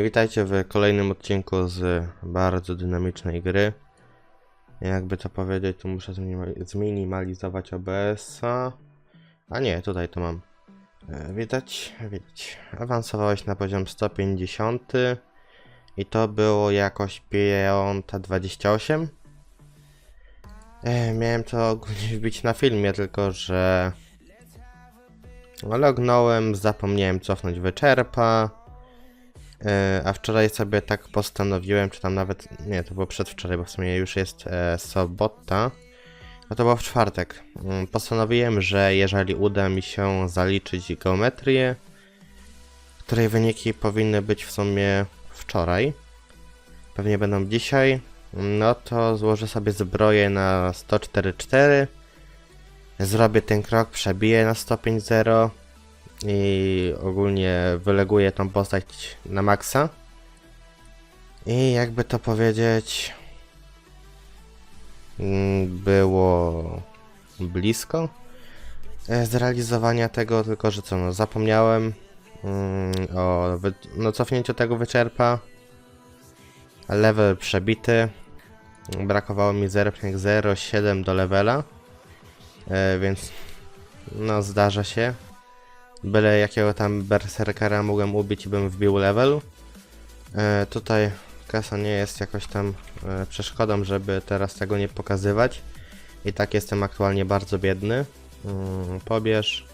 Witajcie w kolejnym odcinku z bardzo dynamicznej gry. Jakby to powiedzieć, to muszę zmini- zminimalizować OBS-a. A nie, tutaj to mam. E, Widać, widać. Awansowałeś na poziom 150 i to było jakoś 5.28. E, Miałem to ogólnie wbić na filmie, tylko że lognąłem, zapomniałem cofnąć wyczerpa. E, A wczoraj sobie tak postanowiłem, czy tam nawet, nie, to było przedwczoraj, bo w sumie już jest e, sobota. No to było w czwartek. Mm, Postanowiłem, że jeżeli uda mi się zaliczyć geometrię, której wyniki powinny być w sumie wczoraj, pewnie będą dzisiaj, no to złożę sobie zbroję na 104.4, zrobię ten krok, przebiję na 105.0 i ogólnie wyleguję tą postać na maksa. I jakby to powiedzieć, mm, było blisko e, zrealizowania tego, tylko że co, no zapomniałem mm, o no, cofnięciu tego wyczerpa. Level przebity. Brakowało mi 0.07 do levela, e, więc no zdarza się. Byle jakiego tam berserkera mogłem ubić i bym wbił level. E, tutaj kasa nie jest jakoś tam e, przeszkodą, żeby teraz tego nie pokazywać. I tak jestem aktualnie bardzo biedny. Mm, pobierz.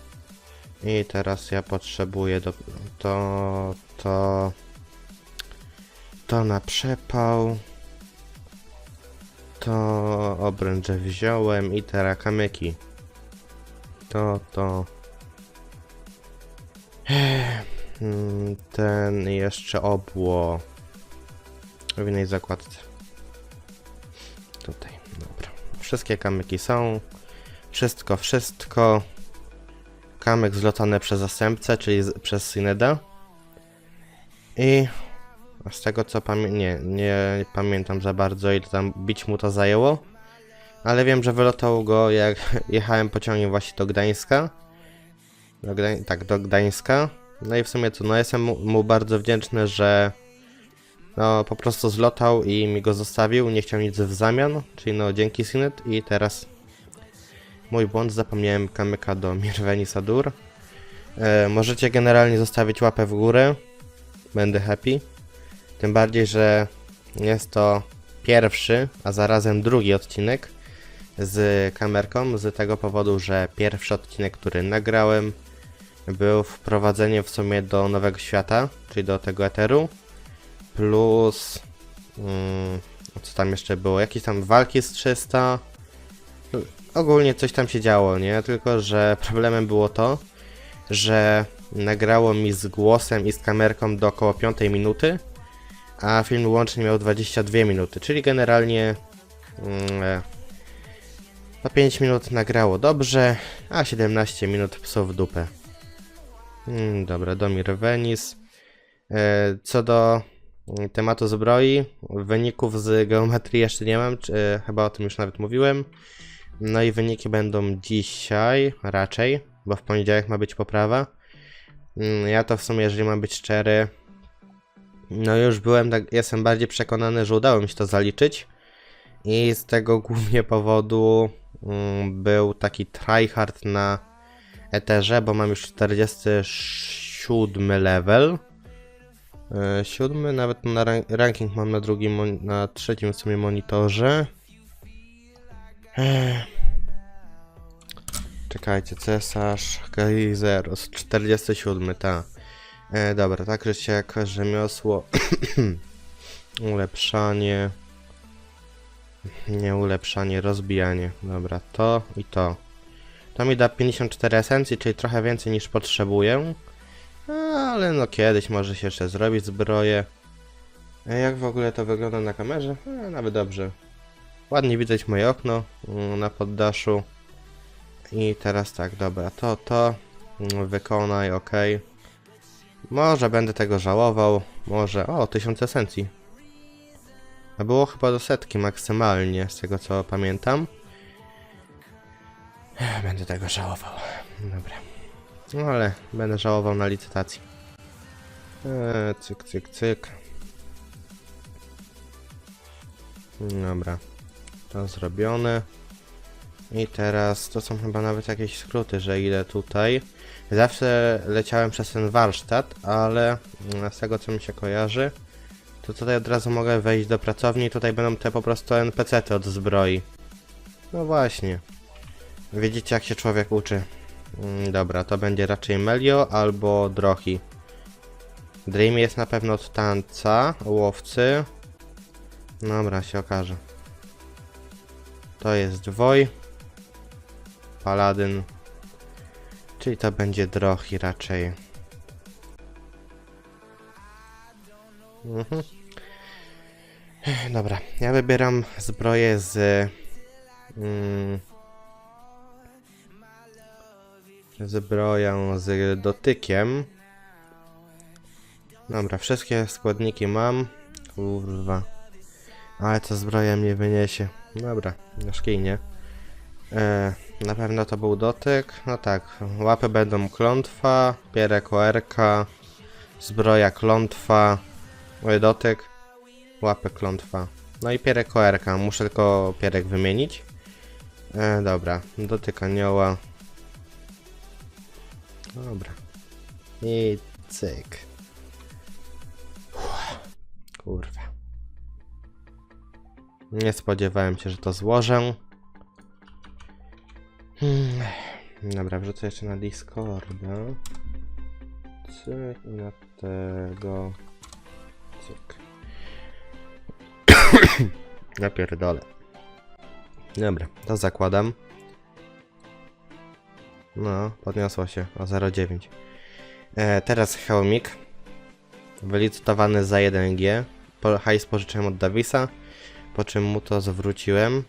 I teraz ja potrzebuję do, to, to, to na przepał. To obręcze wziąłem i teraz kamyki. To, to. Mm, Ten jeszcze obło w innej zakładce. Tutaj, dobra. Wszystkie kamyki są. Wszystko, wszystko. Kamyk zlotany przez zastępcę, czyli z, przez Syneda. I z tego co pamiętam, nie, nie pamiętam za bardzo ile tam bić mu to zajęło. Ale wiem, że wylotał go jak jechałem pociągiem właśnie do Gdańska. Do Gdań- tak, do Gdańska. No i w sumie co, no jestem mu, bardzo wdzięczny, że no po prostu zlotał i mi go zostawił, nie chciał nic w zamian, czyli no dzięki Synet i teraz mój błąd, zapomniałem kamyka do Mirweni Sadur. E, możecie generalnie zostawić łapę w górę, będę happy. Tym bardziej, że jest to pierwszy, a zarazem drugi odcinek z kamerką, z tego powodu, że pierwszy odcinek, który nagrałem, był wprowadzenie w sumie do nowego świata, czyli do tego eteru, plus mm, co tam jeszcze było, jakieś tam walki z 300, No, ogólnie coś tam się działo, nie, tylko że problemem było to, że nagrało mi z głosem i z kamerką do około 5 minuty, a film łącznie miał 22 minuty, czyli generalnie mm, e, po 5 minut nagrało dobrze, a 17 minut psów w dupę. Mm, dobra, Domir Venis. E, Co do mm, tematu zbroi, wyników z geometrii jeszcze nie mam, czy, e, chyba o tym już nawet mówiłem. No i wyniki będą dzisiaj raczej, bo w poniedziałek ma być poprawa. Mm, Ja to w sumie, jeżeli mam być szczery, no już byłem, tak, jestem bardziej przekonany, że udało mi się to zaliczyć. I z tego głównie powodu mm, był taki tryhard na Eterze, bo mam już 47 level. E, Siódmy, nawet na ran- ranking mam na drugim, na trzecim w sumie monitorze. Ech. Czekajcie, cesarz Kaizeros, 47, ta. E, dobra, tak, że się jak rzemiosło, ulepszanie, nie ulepszanie, rozbijanie, dobra, to i to. To mi da 54 esencji, czyli trochę więcej niż potrzebuję. Ale no kiedyś może się jeszcze zrobić zbroję. A jak w ogóle to wygląda na kamerze? E, nawet dobrze. Ładnie widać moje okno mm, na poddaszu. I teraz tak, dobra, to, to. mm, Wykonaj, ok. Może będę tego żałował. Może. O, 1000 esencji. A było chyba do setki maksymalnie, z tego co pamiętam. Będę tego żałował. Dobra. No ale będę żałował na licytacji. Eee, cyk, cyk, cyk. Dobra. To zrobione. I teraz to są chyba nawet jakieś skróty, że idę tutaj. Zawsze leciałem przez ten warsztat, ale mm, z tego co mi się kojarzy, to tutaj od razu mogę wejść do pracowni i tutaj będą te po prostu NPC-ty od zbroi. No właśnie. Widzicie jak się człowiek uczy. Mm, Dobra, to będzie raczej Melio albo Drohi. Dream jest na pewno od tanca, łowcy. Dobra, się okaże. To jest Woj. Paladyn. Czyli to będzie Drohi raczej. Mhm. Dobra, ja wybieram zbroję z... Mm, zbroję z dotykiem. Dobra, wszystkie składniki mam. Kurwa. Ale to zbroja mnie wyniesie. Dobra, na szkijnie. E, na pewno to był dotyk. No tak, łapy będą klątwa, pierek ORK, zbroja klątwa, oj, dotyk, łapy klątwa. No i pierek ORK, muszę tylko pierek wymienić. E, dobra, dotyk anioła. Dobra. I cyk. Kurwa. Nie spodziewałem się, że to złożę. Hmm. Dobra, wrzucę jeszcze na Discorda. Cyk i na tego. Cyk. Napierdolę. Dobra, to zakładam. No, podniosło się o 0,9. E, teraz hełmik. Wylicytowany za 1G. Po, hajs pożyczyłem od Davisa. Po czym mu to zwróciłem.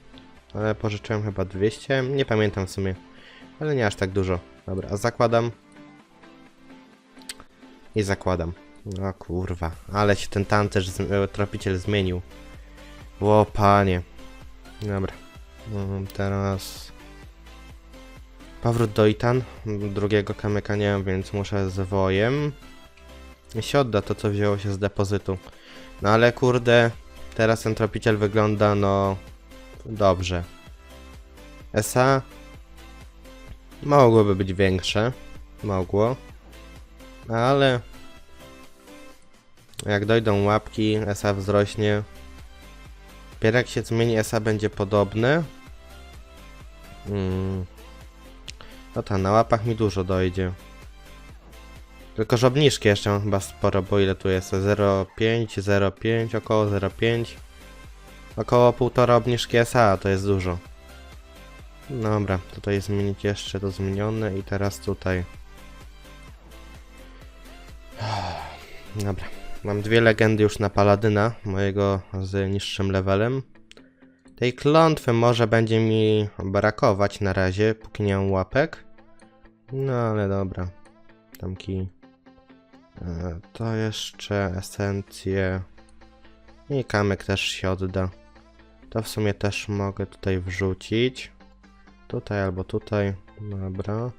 Ale pożyczyłem chyba 200. Nie pamiętam w sumie. Ale nie aż tak dużo. Dobra, zakładam. I zakładam. No kurwa. Ale się ten tancerz, e, tropiciel zmienił. Ło panie. Dobra. Mm, Teraz... Powrót do Itan. Drugiego kamyka nie więc muszę z wojem. I się odda to, co wzięło się z depozytu. No ale kurde, teraz ten tropiciel wygląda, no... Dobrze. SA... Mogłoby być większe. Mogło. Ale... Jak dojdą łapki, SA wzrośnie. Pierak się zmieni, SA będzie podobny. Mm. No ta, na łapach mi dużo dojdzie. Tylko, że obniżki jeszcze mam chyba sporo, bo ile tu jest? 0,5, 0,5, około 0,5. Około 1,5 obniżki SA, to jest dużo. Dobra, tutaj zmienić jeszcze to zmienione i teraz tutaj. Dobra, mam dwie legendy już na Paladyna, mojego z niższym levelem. Tej klątwy może będzie mi brakować na razie, póki nie mam łapek. No ale dobra. Tamki. E, to jeszcze esencje. I kamyk też się odda. To w sumie też mogę tutaj wrzucić. Tutaj albo tutaj. Dobra.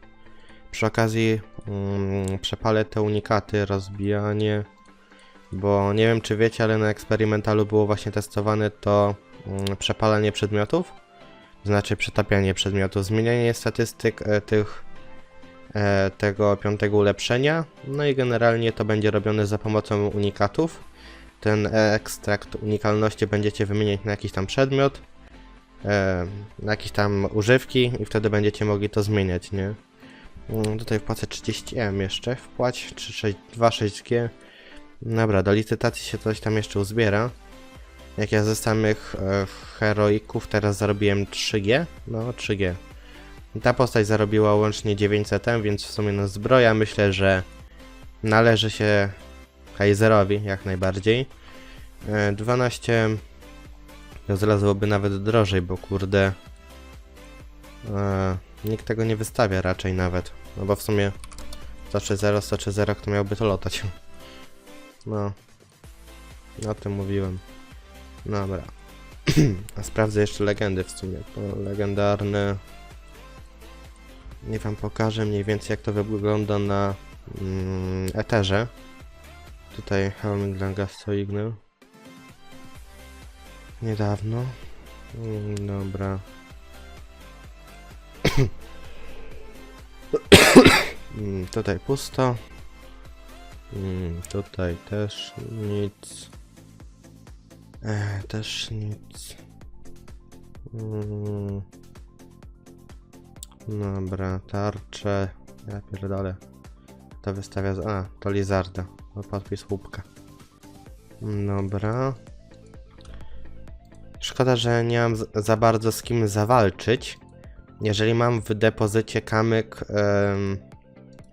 Przy okazji mm, przepalę te unikaty, rozbijanie. Bo nie wiem czy wiecie, ale na eksperymentalu było właśnie testowane to przepalanie przedmiotów. Znaczy przetapianie przedmiotów. Zmienianie statystyk e, tych e, tego piątego ulepszenia. No i generalnie to będzie robione za pomocą unikatów. Ten ekstrakt unikalności będziecie wymieniać na jakiś tam przedmiot, e, na jakieś tam używki i wtedy będziecie mogli to zmieniać, nie? Mm, Tutaj wpłacę 30M jeszcze, wpłać 362,6G. Dobra, do licytacji się coś tam jeszcze uzbiera. Jak ja ze samych e, heroików teraz zarobiłem 3G? No, 3G. Ta postać zarobiła łącznie 900, więc w sumie no zbroja myślę, że należy się Kaiserowi jak najbardziej. E, 12 to zlazłoby nawet drożej, bo kurde e, nikt tego nie wystawia raczej nawet. No bo w sumie 130, 130 kto miałby to lotać. No. O tym mówiłem. Dobra. A sprawdzę jeszcze legendy w sumie. To legendarne. Nie wam pokażę mniej więcej jak to wygląda na mm, Eterze. Tutaj Helming Langastoignę. Niedawno. Mm, Dobra. Mm, tutaj pusto. Mm, tutaj też nic. E, też nic. Mm. Dobra, tarcze. Ja pierdolę. To wystawia. z- A, to Lizarda. Podpis łupka. Dobra. Szkoda, że nie mam za bardzo z kim zawalczyć. Jeżeli mam w depozycie kamyk em,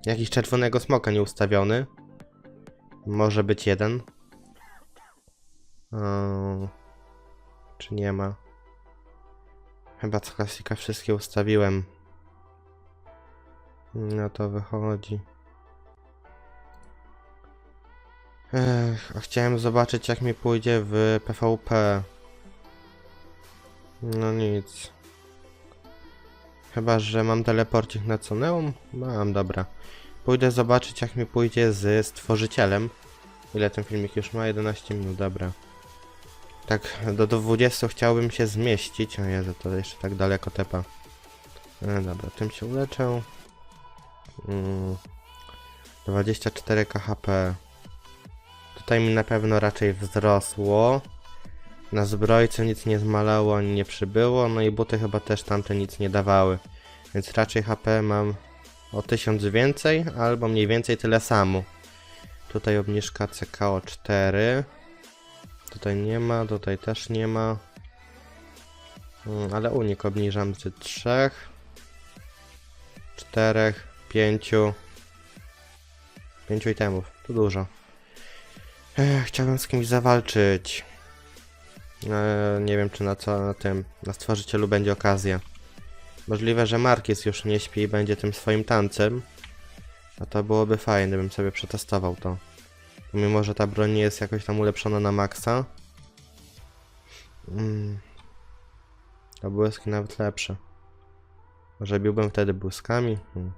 jakiś czerwonego smoka nieustawiony, może być jeden. Czy nie ma? Chyba z klasika wszystkie ustawiłem. No to wychodzi. Ech, a chciałem zobaczyć jak mi pójdzie w PvP. No nic. Chyba, że mam teleporcik na Coneum? Mam, dobra. Pójdę zobaczyć jak mi pójdzie z stworzycielem. Ile ten filmik już ma? 11 minut, dobra. Tak, do, do 20 chciałbym się zmieścić. O Jezu, to jeszcze tak daleko tepa. E, dobra, tym się uleczę. Mm, 24 KHP. Tutaj mi na pewno raczej wzrosło. Na zbrojce nic nie zmalało ani nie przybyło, no i buty chyba też tamte nic nie dawały. Więc raczej HP mam o 1000 więcej, albo mniej więcej tyle samo. Tutaj obniżka CKO 4. Tutaj nie ma, tutaj też nie ma. Mm, Ale unik obniżam z 3, 4, 5. 5 itemów, to dużo. Ech, chciałbym z kimś zawalczyć. E, nie wiem, czy na co na tym, na stworzycielu będzie okazja. Możliwe, że Markis już nie śpi i będzie tym swoim tancem. A to byłoby fajne, bym sobie przetestował to. Mimo, że ta broń nie jest jakoś tam ulepszona na maksa. Mm. Błyski nawet lepsze. Może biłbym wtedy błyskami? Hmm.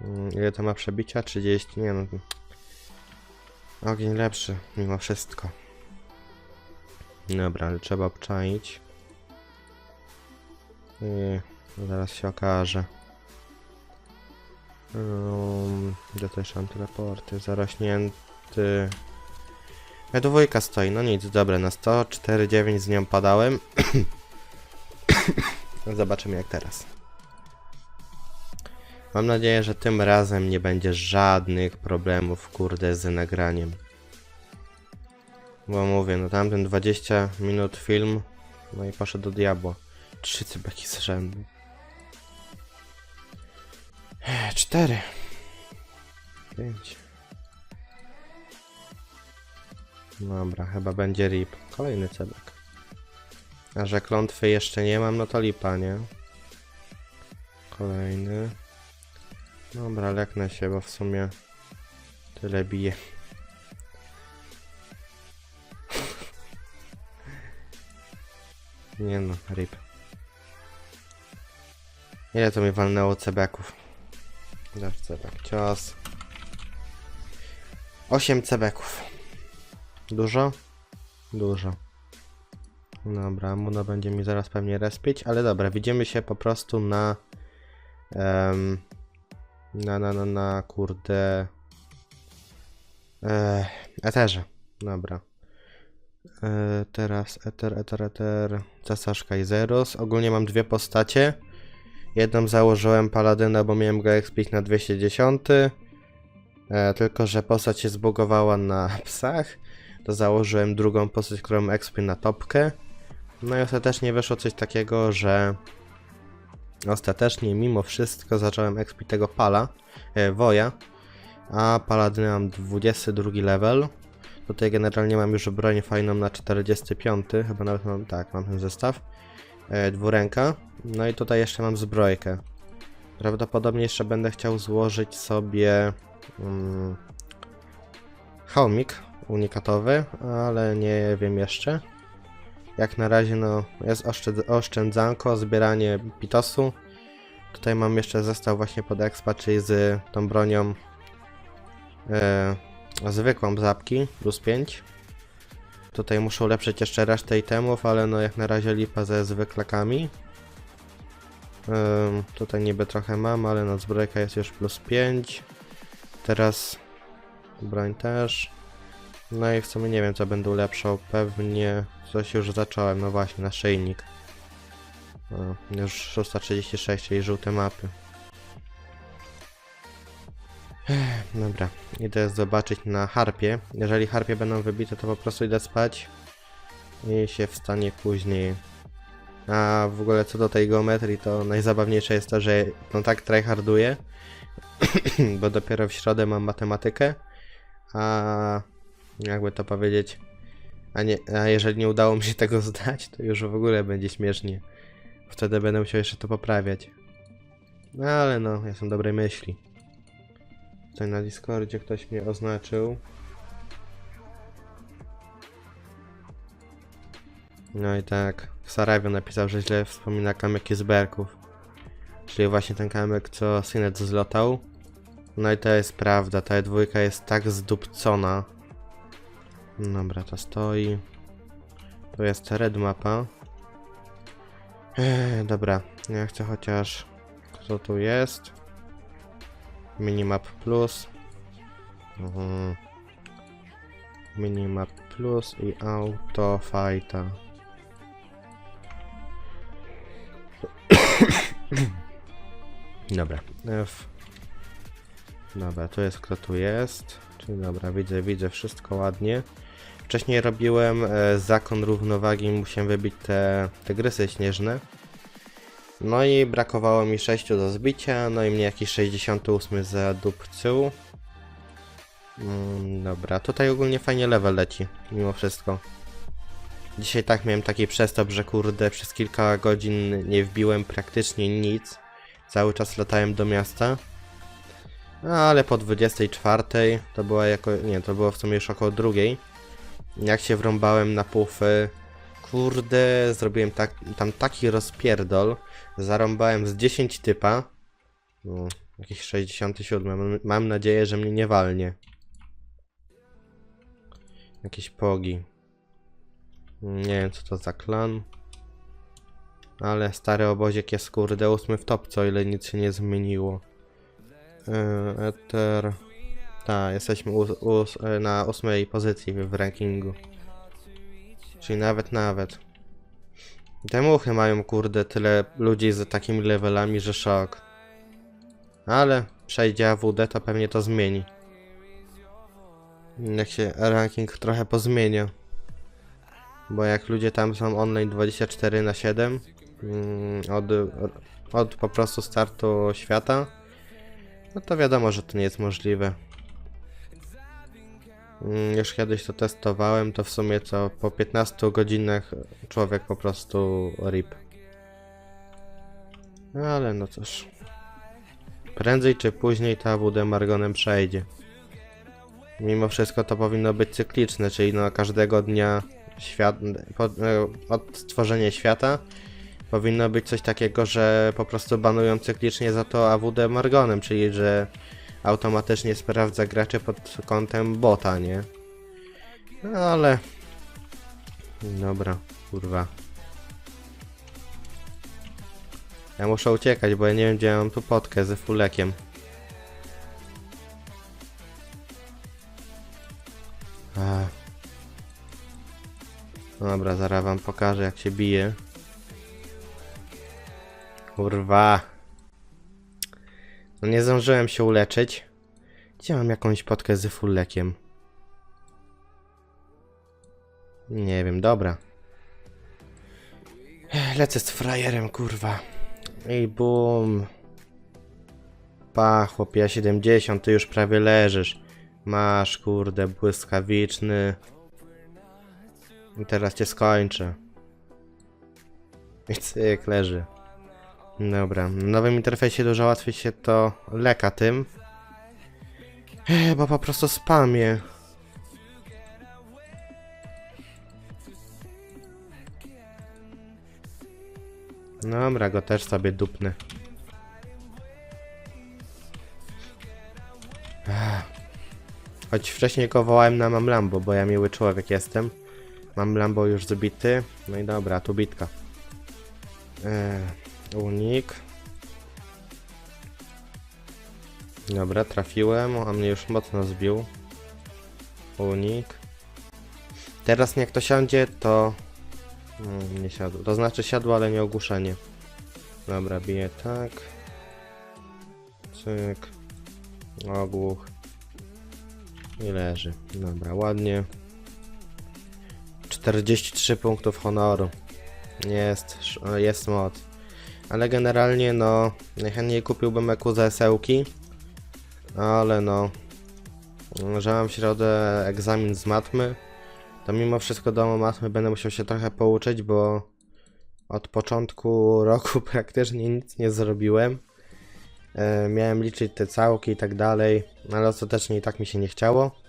Mm, Ile to ma przebicia? 30? Nie no. Ogień lepszy, mimo wszystko. Dobra, ale trzeba obczaić. I zaraz się okaże. Um, gdzie jeszcze mam teleporty? Zarośnięty. E, dwójka stoi, no nic, dobra, na 104,9 z nią padałem. Zobaczymy jak teraz. Mam nadzieję, że tym razem nie będzie żadnych problemów, kurde, z nagraniem. Bo mówię, no tamten 20 minut film, no i poszedł do diabła. Trzy cybeki z rzędu. Ech, Cztery. Pięć. Dobra, chyba będzie rip. Kolejny cebek. A że klątwy jeszcze nie mam, no to lipa, nie? Kolejny. Dobra, leknę się, bo w sumie tyle bije. Nie no, rip. Ile to mi walnęło cebeków? Dasz cebek, cios. 8 cebeków. Dużo? Dużo. Dobra, Muno będzie mi zaraz pewnie respić, ale dobra, widzimy się po prostu na... em, na, na, na, na, kurde... E, eterze. Dobra. E, teraz Eter, Eter, Eter, Cesarz Kaiserus. Ogólnie mam dwie postacie. Jedną założyłem Paladyna, bo miałem go expić na 210. E, tylko, że postać się zbugowała na psach. To założyłem drugą postać, którą expię na topkę. No i ostatecznie wyszło coś takiego, że ostatecznie mimo wszystko zacząłem expić tego pala, e, woja. A paladyna mam 22 level. Tutaj generalnie mam już broń fajną na 45, chyba nawet mam, tak, mam ten zestaw. E, dwuręka. No i tutaj jeszcze mam zbrojkę. Prawdopodobnie jeszcze będę chciał złożyć sobie hełmik unikatowy, ale nie wiem jeszcze. Jak na razie no jest oszczęd oszczędzanko, zbieranie pitosu. Tutaj mam jeszcze zestaw właśnie pod expa, czyli z tą bronią e, zwykłą zapki plus 5. Tutaj muszę ulepszyć jeszcze resztę itemów, ale no jak na razie lipa ze zwyklakami. Tutaj niby trochę mam, ale no zbrojka jest już plus 5. Teraz broń też. No i w sumie nie wiem co będę ulepszał. Pewnie coś już zacząłem, no właśnie, naszyjnik. O, już 636, czyli żółte mapy. Ech, Dobra, idę zobaczyć na harpie. Jeżeli harpie będą wybite, to po prostu idę spać i się wstanie później. A w ogóle co do tej geometrii, to najzabawniejsze jest to, że no tak tryharduję, bo dopiero w środę mam matematykę, a jakby to powiedzieć, a, nie, a jeżeli nie udało mi się tego zdać, to już w ogóle będzie śmiesznie. Wtedy będę musiał jeszcze to poprawiać. No ale no, ja są dobrej myśli. Tutaj na Discordzie ktoś mnie oznaczył. No i tak, Saravio napisał, że źle wspomina kamyki z Berków. Czyli właśnie ten kamyk, co Synet zlotał. No i to jest prawda, ta dwójka jest tak zdupcona. Dobra, to stoi. Tu jest red mapa. Dobra, ja chcę chociaż... Kto tu jest? Minimap plus. Mhm. Minimap plus i auto fighta. Dobra. F. Dobra, to jest kto tu jest. Czyli dobra, widzę, widzę wszystko ładnie. Wcześniej robiłem e, zakon równowagi musiałem wybić te tygrysy śnieżne. No i brakowało mi 6 do zbicia, no i mnie jakiś 68 zadupcył. Mm, dobra, tutaj ogólnie fajnie level leci, mimo wszystko. Dzisiaj tak miałem taki przestop, że kurde, przez kilka godzin nie wbiłem praktycznie nic. Cały czas latałem do miasta. No, ale po 24 to była jako. Nie, to było w sumie już około drugiej. Jak się wrąbałem na pufy. Kurde, zrobiłem tak, tam taki rozpierdol. Zarąbałem z 10 typa. No, jakiś 67. Mam, mam nadzieję, że mnie nie walnie. Jakieś pogi. Nie wiem co to za klan. Ale stary oboziek jest kurde ósmy w topce, o ile nic się nie zmieniło. Yy, Ether. Tak, jesteśmy na ósmej pozycji w rankingu. Czyli nawet, nawet. Te muchy mają kurde tyle ludzi z takimi levelami, że szok. Ale przejdzie AWD, to pewnie to zmieni. Jak się ranking trochę pozmienia. Bo jak ludzie tam są online 24 na 7 mm, od, od po prostu startu świata, no to wiadomo, że to nie jest możliwe. Mm, Już kiedyś to testowałem, to w sumie co po 15 godzinach człowiek po prostu rip. No Ale no cóż. Prędzej czy później ta AWD Margonem przejdzie. Mimo wszystko to powinno być cykliczne, czyli no każdego dnia świat, po, e, od stworzenia świata powinno być coś takiego, że po prostu banują cyklicznie za to AWD Margonem, czyli że automatycznie sprawdza graczy pod kątem bota, nie? No ale... Dobra, kurwa. Ja muszę uciekać, bo ja nie wiem gdzie mam tu potkę ze fulekiem. Ach. Dobra, zaraz wam pokażę jak się bije. Kurwa. No nie zdążyłem się uleczyć. Gdzie mam jakąś potkę z fullekiem? Nie wiem, dobra. Lecę z frajerem, kurwa. I bum. Pa, chłopie, 70, ty już prawie leżysz. Masz, kurde, błyskawiczny. I teraz cię skończę. I cyk, leży. Dobra, w nowym interfejsie dużo łatwiej się to leka tym. Ech, bo po prostu spamie. Dobra, go też sobie dupnę. Ech. Choć wcześniej go wołałem na Mam Lambo, bo ja miły człowiek jestem. Mam Lambo już zbity. No i dobra, tu bitka. Eee, unik. Dobra, trafiłem, a mnie już mocno zbił. Unik. Teraz jak to siądzie, to... Mm, nie siadło. To znaczy siadło, ale nie ogłuszenie. Dobra, biję tak. Cyk. Ogłuch. I leży. Dobra, ładnie. 43 punktów honoru. Jest, jest moc. Ale generalnie no, najchętniej kupiłbym EQ za esełki. Ale no, że mam w środę egzamin z matmy, to mimo wszystko do matmy będę musiał się trochę pouczyć, bo od początku roku praktycznie nic nie zrobiłem. E, miałem liczyć te całki i tak dalej, ale ostatecznie i tak mi się nie chciało.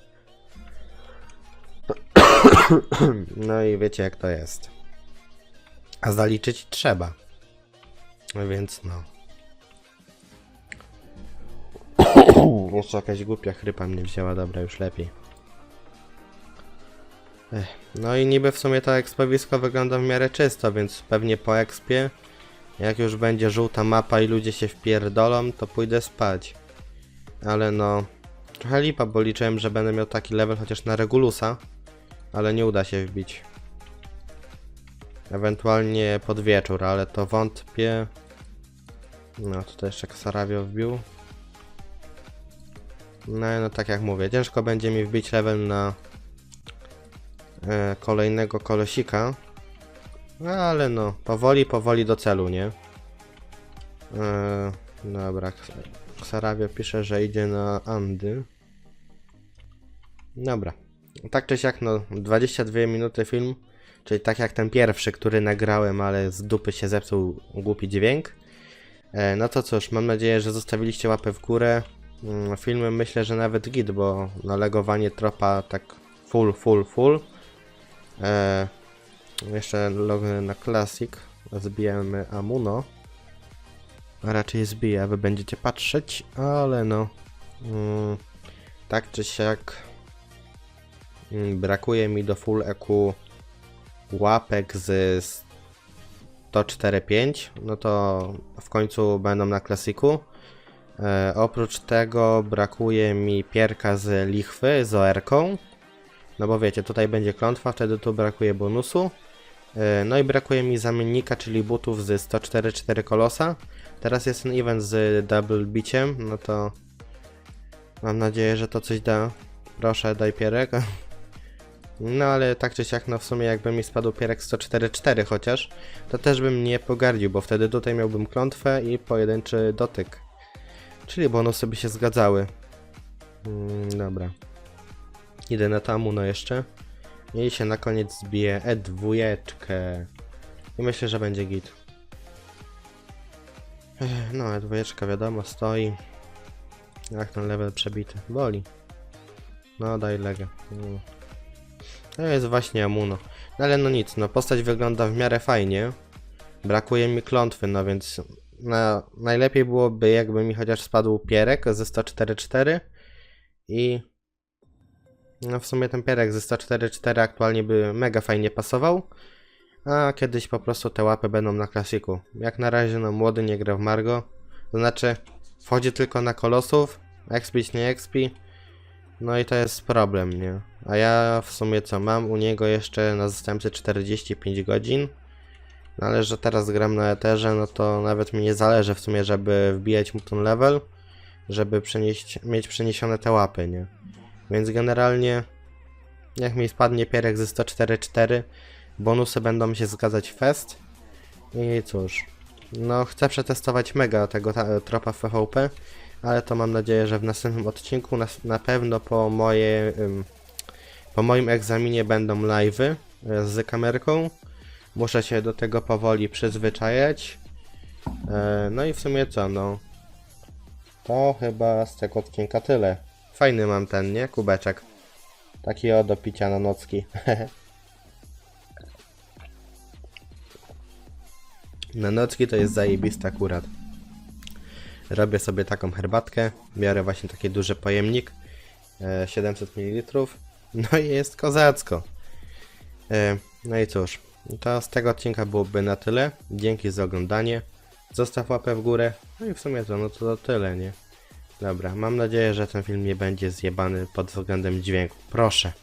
No i wiecie jak to jest. A zaliczyć trzeba. Więc no. Jeszcze jakaś głupia chrypa mnie wzięła, dobra, już lepiej. Ech, no i niby w sumie to ekspowisko wygląda w miarę czysto, więc pewnie po ekspie, jak już będzie żółta mapa i ludzie się wpierdolą, to pójdę spać. Ale no, trochę lipa, bo liczyłem, że będę miał taki level chociaż na Regulusa, ale nie uda się wbić. Ewentualnie pod wieczór, ale to wątpię. No, tutaj jeszcze Saravio wbił. No, no tak jak mówię, ciężko będzie mi wbić level na e, kolejnego kolosika. No, ale no, powoli, powoli do celu, nie? E, dobra, Xaravio pisze, że idzie na Andy. Dobra. Tak czy siak, no, 22 minuty film, czyli tak jak ten pierwszy, który nagrałem, ale z dupy się zepsuł głupi dźwięk. E, no to cóż, mam nadzieję, że zostawiliście łapę w górę. Mm, Filmy myślę, że nawet git, bo nalegowanie tropa tak full, full, full. E, jeszcze logę na Classic. Zbijemy Amuno. Raczej zbiję, wy będziecie patrzeć, ale no. Mm, tak czy siak. Mm, Brakuje mi do full EQ łapek z 104.5. No to w końcu będą na klasiku. E, oprócz tego brakuje mi pierka z lichwy z OR-ką. No bo wiecie, tutaj będzie klątwa, wtedy tu brakuje bonusu. E, no i brakuje mi zamiennika, czyli butów z 104.4 kolosa. Teraz jest ten event z double biciem, no to mam nadzieję, że to coś da. Proszę, daj pierek. No ale tak czy siak, no w sumie jakby mi spadł pierek 104.4 chociaż, to też bym nie pogardził, bo wtedy tutaj miałbym klątwę i pojedynczy dotyk. Czyli bonusy by się zgadzały. Mm, dobra. Idę na to Amuno jeszcze. I się na koniec zbije E2. I myślę, że będzie git. No, E2 wiadomo, stoi. Jak ten level przebity. Boli. No, daj legę. Mm. To jest właśnie Amuno. No ale no nic, no postać wygląda w miarę fajnie. Brakuje mi klątwy, no więc na, najlepiej byłoby jakby mi chociaż spadł pierek ze 104.4 i no w sumie ten pierek ze 104.4 aktualnie by mega fajnie pasował, a kiedyś po prostu te łapy będą na klasiku. Jak na razie no młody nie gra w Margo, to znaczy wchodzi tylko na kolosów, expić nie expi, no i to jest problem, nie? A ja w sumie co, mam u niego jeszcze na zastępcy 45 godzin, no ale że teraz gram na Etherze, no to nawet mi nie zależy w sumie, żeby wbijać mu ten level, żeby przenieść, mieć przeniesione te łapy, nie? Więc generalnie, jak mi spadnie pierek ze 104.4, bonusy będą się zgadzać fest. I cóż, no chcę przetestować mega tego ta, tropa w PvP, ale to mam nadzieję, że w następnym odcinku na, na pewno po moje, ym, po moim egzaminie będą live'y y, z kamerką. Muszę się do tego powoli przyzwyczajać. E, no i w sumie co, no. To chyba z tego odcinka tyle. Fajny mam ten, nie? Kubeczek. Taki o do picia na nocki. na nocki to jest zajebiste akurat. Robię sobie taką herbatkę. Biorę właśnie taki duży pojemnik. e, 700 ml. No i jest kozacko. E, No i cóż, to z tego odcinka byłoby na tyle. Dzięki za oglądanie. Zostaw łapę w górę. No i w sumie to, no to, to tyle, nie? Dobra, mam nadzieję, że ten film nie będzie zjebany pod względem dźwięku. Proszę.